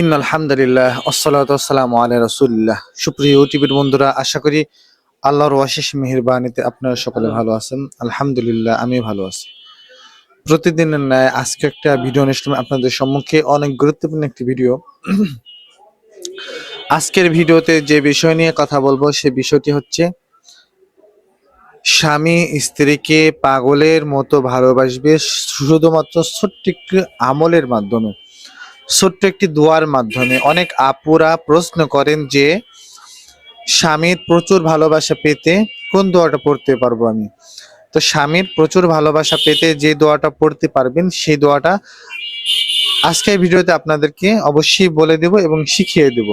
In আলহামদুলিল্লাহ আসসালামু আলা রাসূলিল্লাহ। সুপ্রিয় টিভির বন্ধুরা, আশা করি আল্লাহর অশেষ মেহেরবানিতে আপনারা সকলে ভালো আছেন। আলহামদুলিল্লাহ আমি ভালো আছি। প্রতিদিনের ন্যায় আজকে একটা ভিডিও অনুষ্ঠান আপনাদের সম্মুখে, অনেক গুরুত্বপূর্ণ একটি ভিডিও। আজকের ভিডিওতে যে বিষয় নিয়ে কথা বলব, সে বিষয়টি হচ্ছে, স্বামী স্ত্রীকে পাগলের মতো ভালোবাসবে শুধুমাত্র ছোট্ট আমলের মাধ্যমে। ছোট্ট একটি দোয়ার মাধ্যমে অনেক আপুরা প্রশ্ন করেন যে স্বামীর প্রচুর ভালোবাসা পেতে কোন দোয়াটা পড়তে পারব আমি? তো স্বামীর প্রচুর ভালোবাসা পেতে যে দোয়াটা পড়তে পারবেন, সেই দোয়াটা আজকের ভিডিওতে আপনাদেরকে অবশ্যই বলে দেব এবং শিখিয়ে দেব।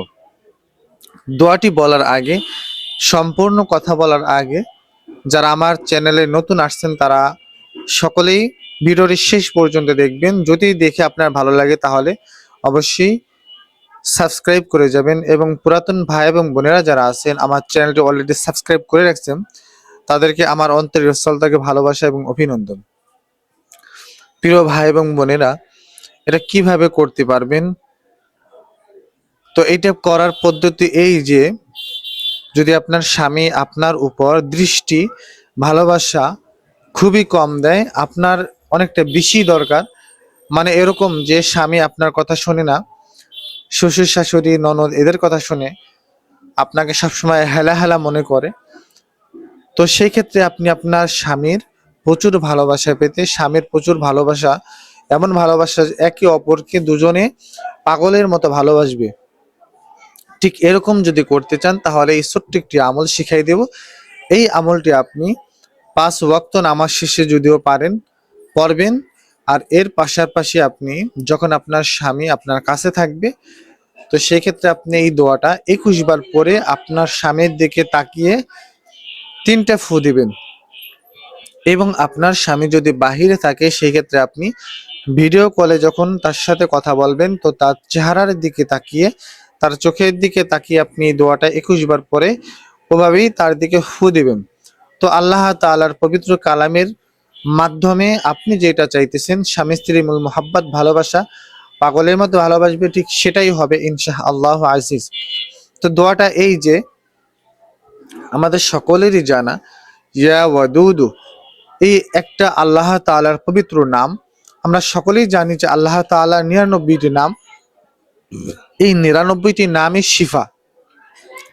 দোয়াটি বলার আগে, সম্পূর্ণ কথা বলার আগে, যারা আমার চ্যানেলে নতুন আসছেন তারা সকলেই ভিডিওটি শেষ পর্যন্ত দেখবেন। যদি দেখে আপনার ভালো লাগে তাহলে অবশ্যই সাবস্ক্রাইব করে যাবেন এবং পুরাতন ভাই এবং বোনেরা যারা আছেন, আমার চ্যানেলটি অলরেডি সাবস্ক্রাইব করে রাখছেন, তাদেরকে আমার অন্তরের স্থল ভালোবাসা এবং অভিনন্দন। প্রিয় ভাই এবং বোনেরা, এটা কীভাবে করতে পারবেন? তো এটা করার পদ্ধতি এই যে, যদি আপনার স্বামী আপনার উপর দৃষ্টি, ভালোবাসা খুবই কম দেয়, আপনার অনেকটা বেশি দরকার মানে এরকম যে স্বামী আপনার কথা শোনে না, শ্বশুর শাশুড়ি, ননদ এদের কথা শুনে আপনাকে সবসময় হেলা হেলা মনে করে, তো সেই ক্ষেত্রে আপনি আপনার স্বামীর প্রচুর ভালোবাসা পেতে, স্বামীর প্রচুর ভালোবাসা, এমন ভালোবাসা একে অপরকে দুজনে পাগলের মতো ভালোবাসবে। ঠিক এরকম যদি করতে চান, তাহলে এই ছোট্ট একটি আমল শিখাই দেব। এই আমলটি আপনি পাঁচ ওয়াক্ত নামাজ শেষে যদিও পারেন, পড়বেন আর এর পাশাপাশি আপনি যখন আপনার স্বামী আপনার কাছে থাকবে, তো সেক্ষেত্রে আপনি এই দোয়াটা একুশ বার পরে আপনার স্বামীর দিকে তাকিয়ে তিনটা ফু দিবেন। এবং আপনার স্বামী যদি বাহিরে থাকে সেই ক্ষেত্রে আপনি ভিডিও কলে যখন তার সাথে কথা বলবেন, তো তার চেহারার দিকে তাকিয়ে, তার চোখের দিকে তাকিয়ে আপনি দোয়াটা একুশ বার পরে ওভাবেই তার দিকে ফু দিবেন। তো আল্লাহ তাআলার পবিত্র কালামের মাধ্যমে আপনি যেটা চাইতেছেন, স্বামী স্ত্রী মূল মোহাব্বত, ভালোবাসা, পাগলের মতো ভালোবাসবে, ঠিক সেটাই হবে ইনশাহ আল্লাহ আজিজ। তো দোয়াটা এই যে, আমাদের সকলেরই জানা, ইয়া ওয়াদুদু, এই একটা আল্লাহ তাআলার পবিত্র নাম। আমরা সকলেই জানি যে আল্লাহ তাআলার নিরানব্বইটি নাম। এই নিরানব্বইটি নামই শিফা,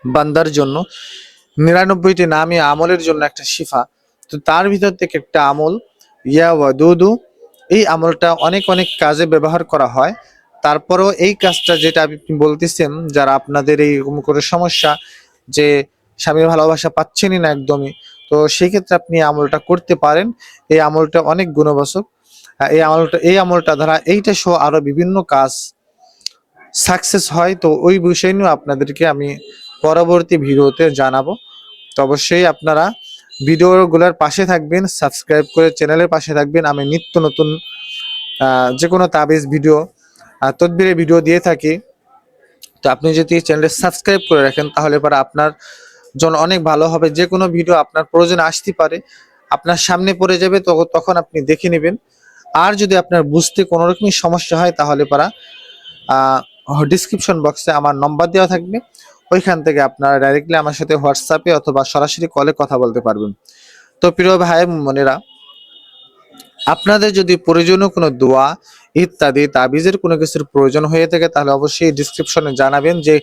বান্দার জন্য। নিরানব্বইটি নামই আমলের জন্য একটা শিফা। তো তার ভিতর থেকে একটা আমল ইয়া ওয়াদুদু এই আমলটা অনেক অনেক কাজে ব্যবহার করা হয়। তারপরেও এই কাজটা যেটা আপনি বলতেছেন যারা আপনাদের এইরকম করে সমস্যা যে স্বামীর ভালোবাসা পাচ্ছেনই না একদমই তো সেই ক্ষেত্রে আপনি আমলটা করতে পারেন। এই আমলটা অনেক গুণবাচক। আহ, এই আমলটা এই আমলটা দ্বারা এইটা সহ আরও বিভিন্ন কাজ সাকসেস হয়। তো ওই বিষয় নিয়ে আপনাদেরকে আমি পরবর্তী ভিডিওতে জানাব। তো অবশ্যই আপনারা ভিডিওগুলোর পাশে থাকবেন সাবস্ক্রাইব করে চ্যানেলের পাশে থাকবেন। আমি নিত্য নতুন যে কোনো তাবিজ ভিডিও তদবিরের ভিডিও দিয়ে থাকি। তো আপনি যদি চ্যানেলটা সাবস্ক্রাইব করে রাখেন, তাহলে পরে আপনার জন্য অনেক ভালো হবে। যে কোনো ভিডিও আপনার প্রয়োজনে আসতে পারে, আপনার সামনে পড়ে যাবে তখন আপনি দেখে নেবেন। আর যদি আপনার বুঝতে কোনো রকমই সমস্যা হয়, তাহলে পারা ডিসক্রিপশন বক্সে আমার নম্বর দেওয়া থাকবে। ওইখান থেকে আপনারা ডাইরেক্টলি আমার সাথে হোয়াটসঅ্যাপে অথবা সরাসরি কলে কথা বলতে পারবেন। তো প্রিয় ভাই মনেরা আপনাদের যদি প্রয়োজনীয় কোনো দোয়া, ইত্যাদি, তাবিজের কোনো কিছুর প্রয়োজন হয়ে থাকে, তাহলে অবশ্যই ডিসক্রিপশনে জানাবেন যে,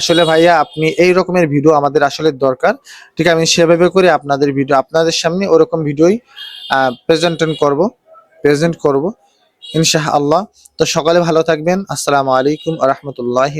আসলে ভাইয়া, আপনি এই রকমের ভিডিও আমাদের আসলে দরকার। ঠিক আমি সেভাবে করে আপনাদের ভিডিও আপনাদের সামনে ওরকম ভিডিওই প্রেজেন্টেন করব প্রেজেন্ট করব, ইনশাআল্লাহ। তো সকালে ভালো থাকবেন। আসসালামু আলাইকুম রহমতুল্লাহি